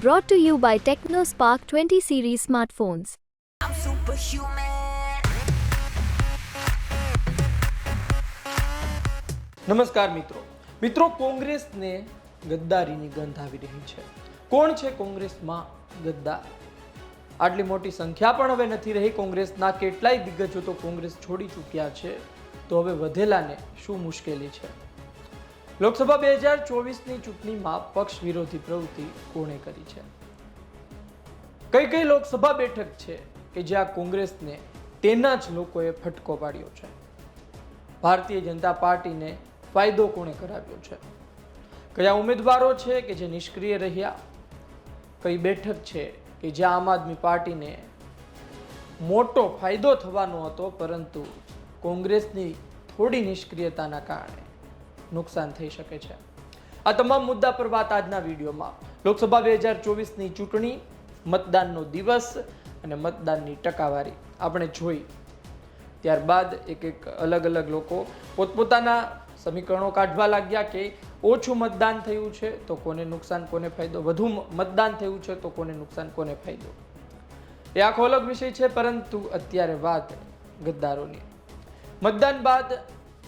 Brought to you by TechnoSpark 20 series smartphones. I'm superhuman. નમસ્કાર મિત્રો. મિત્રો કોંગ્રેસને ગદ્દારીની ગંધ આવી રહી છે. કોણ છે કોંગ્રેસમાં ગદ્દાર? આટલી મોટી સંખ્યા પણ હવે નથી રહી કોંગ્રેસના. કેટલાય દિગ્ગજો તો કોંગ્રેસ છોડી ચૂક્યા છે. તો હવે વધેલાને શું મુશ્કેલી છે? લોકસભા બે હજાર ચોવીસની ચૂંટણીમાં પક્ષ વિરોધી પ્રવૃત્તિ કોણે કરી છે? કઈ કઈ લોકસભા બેઠક છે કે જ્યાં કોંગ્રેસને તેના જ લોકોએ ફટકો પાડ્યો છે? ભારતીય જનતા પાર્ટીને ફાયદો કોણે કરાવ્યો છે? કયા ઉમેદવારો છે કે જે નિષ્ક્રિય રહ્યા? કઈ બેઠક છે કે જ્યાં આમ આદમી પાર્ટીને મોટો ફાયદો થવાનો હતો, પરંતુ કોંગ્રેસની થોડી નિષ્ક્રિયતાના કારણે? નુકસાન થઈ શકે છે. આ તમામ મુદ્દા પર વાત આજના વિડીયોમાં. લોકસભા બે હજાર ચોવીસની ચૂંટણી, મતદાનનો દિવસ અને મતદાનની ટકાવારી આપણે જોઈ. ત્યારબાદ એક એક અલગ અલગ લોકો પોતપોતાના સમીકરણો કાઢવા લાગ્યા કે ઓછું મતદાન થયું છે તો કોને નુકસાન, કોને ફાયદો? વધુ મતદાન થયું છે તો કોને નુકસાન, કોને ફાયદો? એ આખો અલગ વિષય છે, પરંતુ અત્યારે વાત ગદ્દારોની. મતદાન બાદ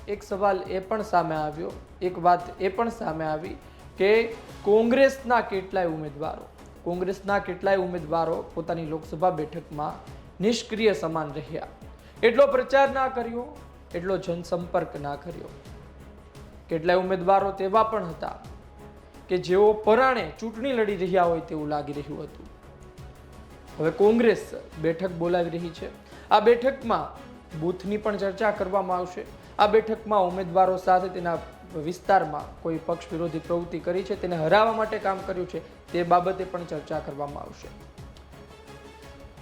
એક સવાલ એ પણ સામે આવ્યો, એક વાત એ પણ સામે આવી કે કોંગ્રેસના કેટલાય ઉમેદવારો, કોંગ્રેસના કેટલાય ઉમેદવારો પોતાની લોકસભા બેઠકમાં નિષ્ક્રિય સમાન રહ્યા. એટલો પ્રચાર ના કર્યો, એટલો જનસંપર્ક ના કર્યો. કેટલાય ઉમેદવારો તેવા પણ હતા કે જેઓ પરાણે ચૂંટણી લડી રહ્યા હોય તેવું લાગી રહ્યું હતું. હવે કોંગ્રેસ બેઠક બોલાવી રહી છે. આ બેઠકમાં બૂથની પણ ચર્ચા કરવામાં આવશે. આ બેઠકમાં ઉમેદવારો સાથે તેના વિસ્તારમાં કોઈ પક્ષ વિરોધી પ્રવૃત્તિ કરી છે, તેને હરાવવા માટે કામ કર્યું છે, તે બાબતે પણ ચર્ચા કરવામાં આવશે.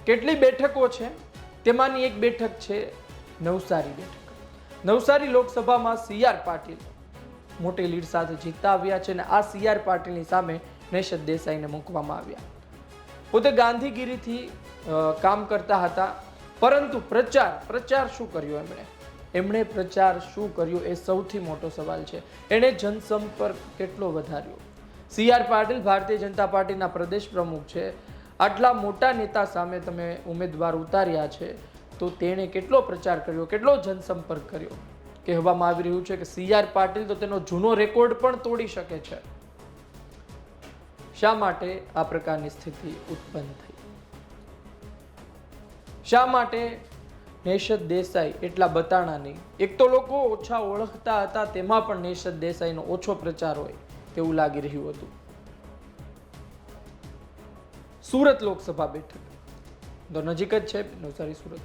કેટલી બેઠકો છે? તેમાંની એક બેઠક છે નવસારી બેઠક. નવસારી લોકસભામાં સીઆર પાટીલ મોટી લીડ સાથે જીતતા આવ્યા છે અને આ સીઆર પાટીલની સામે નેશદ દેસાઈને મૂકવામાં આવ્યા. પોતે ગાંધીગીરીથી કામ કરતા હતા, પરંતુ પ્રચાર પ્રચાર શું કર્યો એમણે? એમણે પ્રચાર શું કર્યો એ સૌથી મોટો સવાલ છે. એણે જનસંપર્ક કેટલો વધાર્યો? સી આર પાટીલ ભારતીય જનતા પાર્ટીના પ્રદેશ પ્રમુખ છે. આટલા મોટા નેતા સામે તમે ઉમેદવાર ઉતાર્યા છે, તો તેણે કેટલો પ્રચાર કર્યો? કેટલો જનસંપર્ક કર્યો? કહેવામાં આવી રહ્યું છે કે સી આર પાટીલ તો તેનો જૂનો રેકોર્ડ પણ તોડી શકે છે. શા માટે આ પ્રકારની સ્થિતિ ઉત્પન્ન થઈ? શા માટે નેશદ દેસાઈ એટલા બતાણા નહીં એક તો લોકો ઓછા ઓળખતા હતા, તેમાં પણ નેશદ દેસાઈનો ઓછો પ્રચાર હોય તેવું લાગી રહ્યું હતું. સુરત લોકસભા બેઠક. તો નજીક જ છે નવસારી સુરત.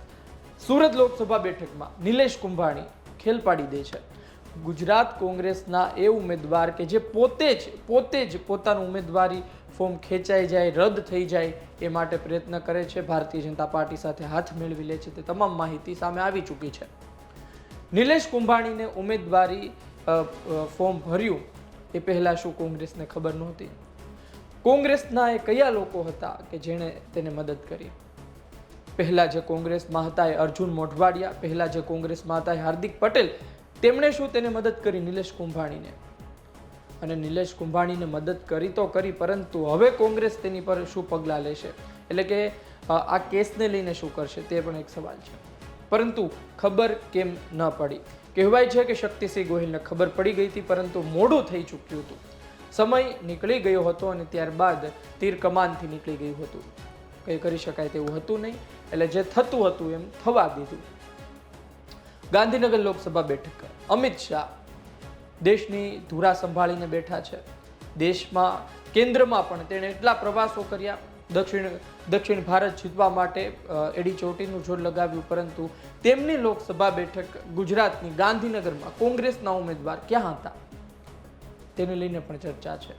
સુરત લોકસભા બેઠકમાં નિલેશ કુંભાણી ખેલ પાડી દે છે. ગુજરાત કોંગ્રેસના એ ઉમેદવાર કે જે પોતે જ પોતે જ પોતાનું ઉમેદવારી ફોર્મ ખેંચાઈ જાય, રદ થઈ જાય એ માટે પ્રયત્ન કરે છે. ભારતીય જનતા પાર્ટી સાથે હાથ મેળવી લે છે. તે તમામ માહિતી સામે આવી ચૂકી છે. નિલેશ કુંભાણીને ઉમેદવારી ફોર્મ ભર્યું. એ પહેલાં શું કોંગ્રેસને ખબર નહોતી. કોંગ્રેસના એ કયા લોકો હતા કે જેણે તેને મદદ કરી? પહેલાં જે કોંગ્રેસમાં હતા એ અર્જુન મોઢવાડિયા, પહેલાં જે કોંગ્રેસમાં હતા એ હાર્દિક પટેલ, તેમણે શું તેને મદદ કરી નિલેશ કુંભાણીને? અને નિલેશ કુંભાણીને મદદ કરી તો કરી, પરંતુ હવે કોંગ્રેસ તેની પર શું પગલાં લેશે? એટલે કે આ કેસને લઈને શું કરશે? તે પણ એક સવાલ છે. પરંતુ ખબર કેમ ન પડી? કહેવાય છે કે શક્તિસિંહ ગોહિલને ખબર પડી ગઈ હતી, પરંતુ મોડું થઈ ચૂક્યું હતું. સમય નીકળી ગયો હતો અને ત્યારબાદ તીર કમાનથી નીકળી ગયું હતું. કંઈ કરી શકાય તેવું હતું નહીં, એટલે જે થતું હતું એમ થવા દીધું. ગાંધીનગર લોકસભા બેઠક અમિત શાહ દેશની ધુરા સંભાળીને બેઠા છે. દેશમાં, કેન્દ્રમાં પણ તેણે એટલા પ્રવાસો કર્યા. દક્ષિણ દક્ષિણ ભારત જીતવા માટે એડી ચોટીનું જોર લગાવ્યું, પરંતુ તેમની લોકસભા બેઠક ગુજરાતની ગાંધીનગરમાં કોંગ્રેસના ઉમેદવાર ક્યાં હતા? તેને લઈને પણ ચર્ચા છે.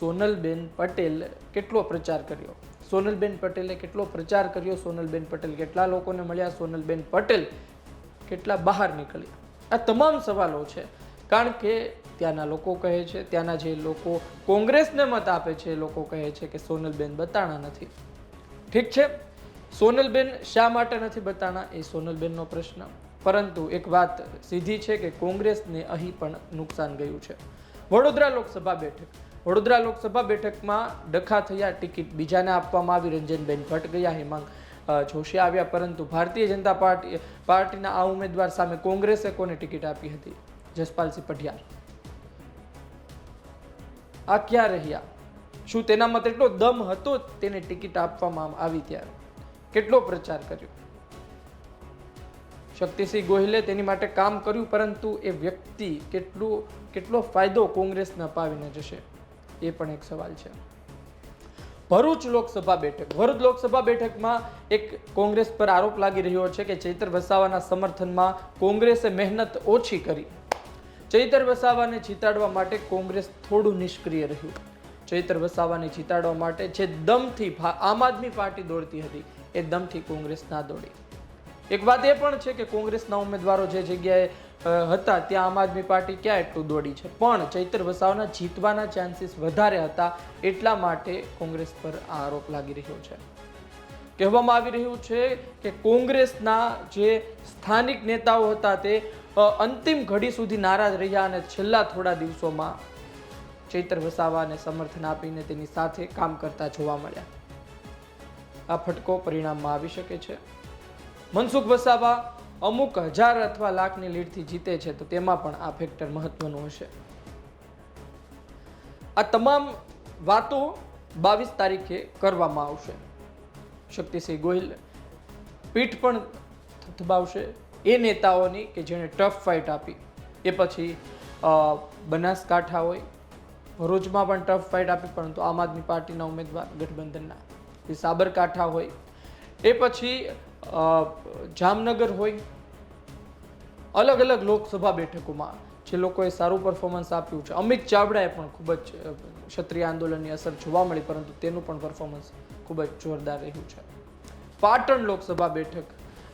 સોનલબેન પટેલ કેટલો પ્રચાર કર્યો? સોનલબેન પટેલે કેટલો પ્રચાર કર્યો? સોનલબેન પટેલ કેટલા લોકોને મળ્યા? સોનલબેન પટેલ કેટલા બહાર નીકળ્યા? આ તમામ સવાલો છે. કારણ કે ત્યાંના લોકો કહે છે, ત્યાંના જે લોકો કોંગ્રેસને મત આપે છે, એ લોકો કહે છે કે સોનલબેન બતાણા નથી. ઠીક છે? સોનલબેન શા માટે નથી બતાણા એ સોનલબેનનો પ્રશ્ન. પરંતુ એક વાત સીધી છે કે કોંગ્રેસને અહીં પણ નુકસાન ગયું છે. વડોદરા લોકસભા બેઠક. વડોદરા લોકસભા બેઠકમાં ડખા થયા, ટિકિટ બીજાને આપવામાં આવી, રંજનબેન ભટ્ટ ગયા, હેમાંગ જોશી આવ્યા, પરંતુ ભારતીય જનતા પાર્ટી, પાર્ટીના આ ઉમેદવાર સામે કોંગ્રેસે કોને ટિકિટ આપી હતી? જસપાલસિંહ પઢિયાર આ ક્યાં રહ્યા? શું તેના મત એટલો દમ હતો તેને ટિકિટ આપવામાં આવી ત્યારે? કેટલો પ્રચાર કર્યો? શક્તિસિંહ ગોહિલે તેની માટે કામ કર્યું, પરંતુ એ વ્યક્તિ કેટલું, કેટલો ફાયદો કોંગ્રેસને અપાવીને જશે? એ પણ એક સવાલ છે. ભરૂચ લોકસભા બેઠક. ભરૂચ લોકસભા બેઠકમાં એક કોંગ્રેસ પર આરોપ લાગી રહ્યો છે કે ચૈતર વસાવાના સમર્થનમાં કોંગ્રેસે મહેનત ઓછી કરી. ચૈતર વસાવાને જીતાડવા માટે કોંગ્રેસ થોડું નિષ્ક્રિય રહ્યું. ચૈતર વસાવાને જીતાડવા માટે જે દમથી આમ આદમી પાર્ટી દોડતી હતી, એ દમથી કોંગ્રેસ ના દોડી. એક વાત એ પણ છે કે કોંગ્રેસના ઉમેદવારો જે જગ્યાએ હતા. ત્યાં આમ આદમી પાર્ટી ક્યાં એટલું દોડી છે? પણ ચૈતર વસાવાના જીતવાના ચાન્સીસ વધારે હતા. એટલા માટે કોંગ્રેસ પર આ આરોપ લાગી રહ્યો છે. કહેવામાં આવી રહ્યું છે કે કોંગ્રેસના જે સ્થાનિક નેતાઓ હતા તે અંતિમ ઘડી સુધી નારાજ રહ્યા અને છેલ્લા થોડા દિવસોમાં ચૈતર વસાવાને સમર્થન આપીને તેની સાથે કામ કરતા જોવા મળ્યા. આ ફટકો પરિણામમાં આવી શકે છે. મનસુખ વસાવા અમુક હજાર અથવા લાખની લીડથી જીતે છે, તો તેમાં પણ આ ફેક્ટર મહત્વનું હશે. આ તમામ વાતો બાવીસ તારીખે કરવામાં આવશે. શક્તિસિંહ ગોહિલ પીઠ પણ થબાવશે. એ નેતાઓની કે જેણે ટફ ફાઇટ આપી. એ પછી બનાસકાંઠા હોય. ભરૂચમાં પણ ટફ ફાઇટ આપી, પરંતુ આમ આદમી પાર્ટીના ઉમેદવાર ગઠબંધનના. એ સાબરકાંઠા હોય. એ પછી જામનગર હોય, અલગ અલગ લોકસભા બેઠકોમાં જે લોકોએ સારું પરફોર્મન્સ આપ્યું છે. અમિત ચાવડાએ પણ ખૂબ જ ક્ષત્રિય આંદોલનની અસર જોવા મળી, પરંતુ તેનું પણ પરફોર્મન્સ ખૂબ જ જોરદાર રહ્યું છે. પાટણ લોકસભા બેઠક,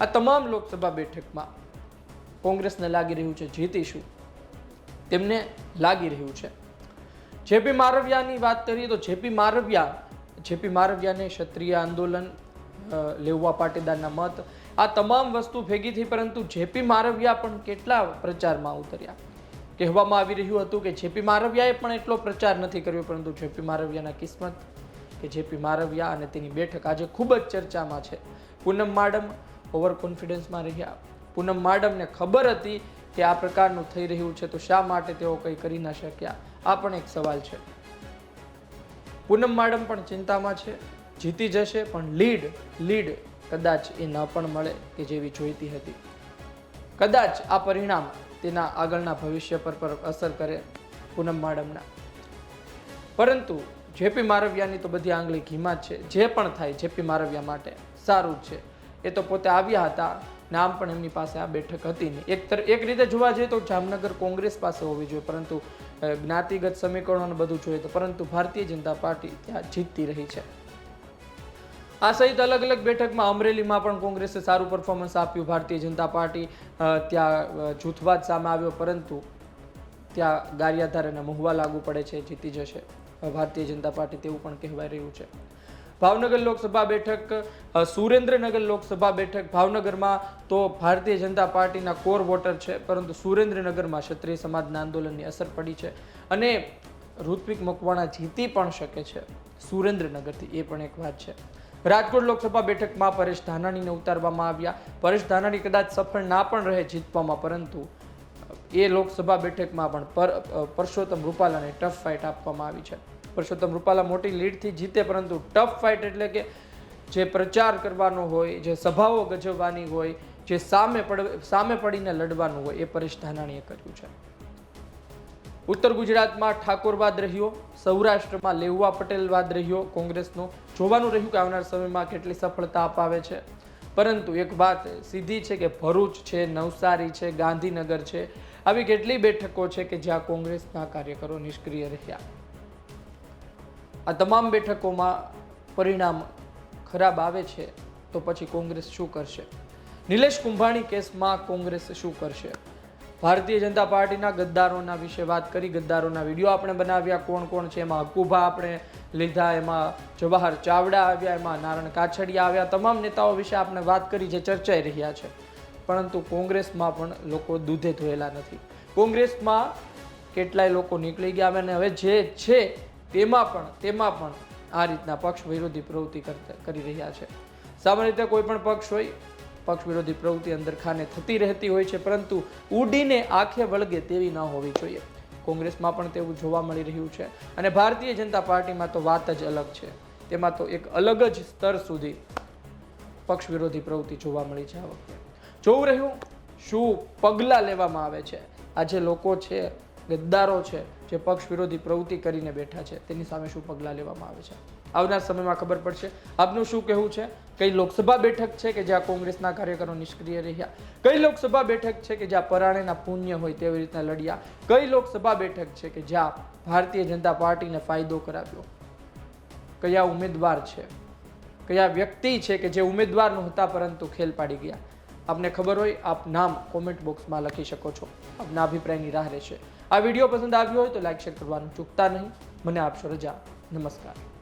આ તમામ લોકસભા બેઠકમાં કોંગ્રેસને લાગી રહ્યું છે જીતીશું. તેમને લાગી રહ્યું છે. જેપી મારવિયાની વાત કરીએ તો જેપી મારવિયા, જેપી મારવિયાને ક્ષત્રિય આંદોલન લેવા પાટીદારના મત. આ તમામ વસ્તુ ભેગી થઈ, પરંતુ જેપી મારવિયા પણ કેટલા પ્રચારમાં ઉતર્યા? કહેવામાં આવી રહ્યું હતું કે જેપી મારવિયાએ પણ એટલો પ્રચાર નથી કર્યો, પરંતુ જેપી મારવિયાના કિસ્મત કે જેપી મારવિયા અને તેની બેઠક આજે ખૂબ જ ચર્ચામાં છે. પૂનમ માડમ ઓવર કોન્ફિડન્સમાં રહ્યા. પૂનમ માડમને ખબર હતી કે આ પ્રકારનું થઈ રહ્યું છે, તો શા માટે તેઓ કંઈ કરી ન શક્યા? આ પણ એક સવાલ છે. પૂનમ માડમ પણ ચિંતામાં છે. જીતી જશે, પણ લીડ લીડ કદાચ એ ન પણ મળે કે જેવી જોઈતી હતી. કદાચ આ પરિણામ તેના આગળના ભવિષ્ય પર પર અસર કરે પૂનમ માડમના. પરંતુ જેપી મારવિયાની તો બધી આંગળી ઘીમાં છે. જે પણ થાય જેપી મારવિયા માટે, સારું છે. એ તો પોતે આવ્યા હતા, નામ પણ એમની પાસે આ બેઠક હતી નહીં. એક તર, એક રીતે જોવા જઈએ તો જામનગર કોંગ્રેસ પાસે હોવી જોઈએ, પરંતુ જ્ઞાતિગત સમીકરણોને બધું જોઈએ તો પરંતુ ભારતીય જનતા પાર્ટી ત્યાં જીતતી રહી છે. આ સહિત અલગ અલગ બેઠકમાં અમરેલીમાં પણ કોંગ્રેસે સારું પરફોર્મન્સ આપ્યું. ભારતીય જનતા પાર્ટી ત્યાં જૂથવાદ સામે આવ્યો, પરંતુ ત્યાં ગારિયાધાર અને મહુવા લાગુ પડે છે, જીતી જશે. ભારતીય જનતા પાર્ટી તેવું પણ કહેવાય રહ્યું છે. ભાવનગર લોકસભા બેઠક સુરેન્દ્રનગર લોકસભા બેઠક. ભાવનગરમાં તો ભારતીય જનતા પાર્ટીના કોર વોટર છે, પરંતુ સુરેન્દ્રનગરમાં ક્ષત્રિય સમાજના આંદોલનની અસર પડી છે અને ઋત્વિક મકવાણા જીતી પણ શકે છે. સુરેન્દ્રનગરથી એ પણ એક વાત છે. રાજકોટ લોકસભા બેઠકમાં પરેશ ધાનાણીને ઉતારવામાં આવ્યા. પરેશ ધાનાણી કદાચ સફળ ના પણ રહે જીતવામાં, પરંતુ એ લોકસભા બેઠકમાં પણ પરસોત્તમ રૂપાલાને ટફ ફાઇટ આપવામાં આવી છે. પરસોત્તમ રૂપાલા મોટી લીડથી જીતે, પરંતુ ટફ ફાઇટ એટલે કે જે પ્રચાર કરવાનો હોય, જે સભાઓ ગજવવાની હોય, જે સામે પડ, સામે પડીને લડવાનું હોય, એ પરેશ ધાનાણીએ કર્યું છે. ઉત્તર ગુજરાતમાં ઠાકોરવાદ રહ્યો, સૌરાષ્ટ્રમાં લેઉવા પટેલવાદ રહ્યો, કોંગ્રેસનો જોવાનું રહ્યું કે આવનાર સમયમાં કેટલી સફળતા અપાવે છે. પરંતુ એક વાત સીધી છે કે ભરૂચ છે, નવસારી છે, ગાંધીનગર છે, આવી કેટલી બેઠકો છે કે જ્યાં કોંગ્રેસના કાર્યકરો નિષ્ક્રિય રહ્યા. આ તમામ બેઠકોમાં પરિણામ ખરાબ આવે છે તો પછી કોંગ્રેસ શું કરશે? નિલેશ કુંભાણી કેસમાં કોંગ્રેસ શું કરશે? ભારતીય જનતા પાર્ટીના ગદ્દારોના વિશે વાત કરી, ગદ્દારોના વીડિયો આપણે બનાવ્યા, કોણ કોણ છે, એમાં હકુભા આપણે લીધા, એમાં જવાહર ચાવડા આવ્યા, એમાં નારણ કાછડિયા આવ્યા, તમામ નેતાઓ વિશે આપણે વાત કરી જે ચર્ચાઈ રહ્યા છે. પરંતુ કોંગ્રેસમાં પણ લોકો દૂધે ધોયેલા નથી. કોંગ્રેસમાં કેટલાય લોકો નીકળી ગયા અને હવે જે છે તેમાં પણ તેમાં પણ આ રીતના પક્ષ વિરોધી પ્રવૃત્તિ કરી રહ્યા છે. સામાન્ય રીતે કોઈ પણ પક્ષ હોય પક્ષ વિરોધી પ્રવૃત્તિ અંદર ખાને થતી રહેતી હોય છે, પરંતુ ઉડીને આંખે વળગે તેવી ન હોવી જોઈએ. કોંગ્રેસમાં પણ તેવું જોવા મળી રહ્યું છે અને ભારતીય જનતા પાર્ટીમાં તો વાત જ અલગ છે. તેમાં તો એક અલગ જ સ્તર સુધી પક્ષ વિરોધી પ્રવૃત્તિ જોવા મળી છે આ વખતે. જોવું રહ્યું શું પગલાં લેવામાં આવે છે. આ જે લોકો છે, ગદ્દારો છે, જે પક્ષ વિરોધી પ્રવૃત્તિ કરીને બેઠા છે, તેની સામે શું પગલાં લેવામાં આવે છે? આવનાર સમયમાં ખબર પડશે. આપનું શું કહેવું છે? કઈ લોકસભા બેઠક છે કે જ્યાં કોંગ્રેસના કાર્યકરો નિષ્ક્રિય રહ્યા? કઈ લોકસભા બેઠક છે કે જ્યાં પરાણેના પુણ્ય હોય તેવી રીતના લડ્યા? કઈ લોકસભા બેઠક છે કે જ્યાં ભારતીય જનતા પાર્ટીને ફાયદો કરાવ્યો? કયા ઉમેદવાર છે? કયા વ્યક્તિ છે કે જે ઉમેદવાર નહોતા પરંતુ ખેલ પાડી ગયા? આપને ખબર હોય, આપ નામ કોમેન્ટ બોક્સમાં લખી શકો છો. આપના અભિપ્રાયની રાહ રહેશે. આ વીડિયો પસંદ આવ્યો હોય તો લાઈક શેર કરવાનું ચૂકતા નહીં. મને આપશો રજા. નમસ્કાર.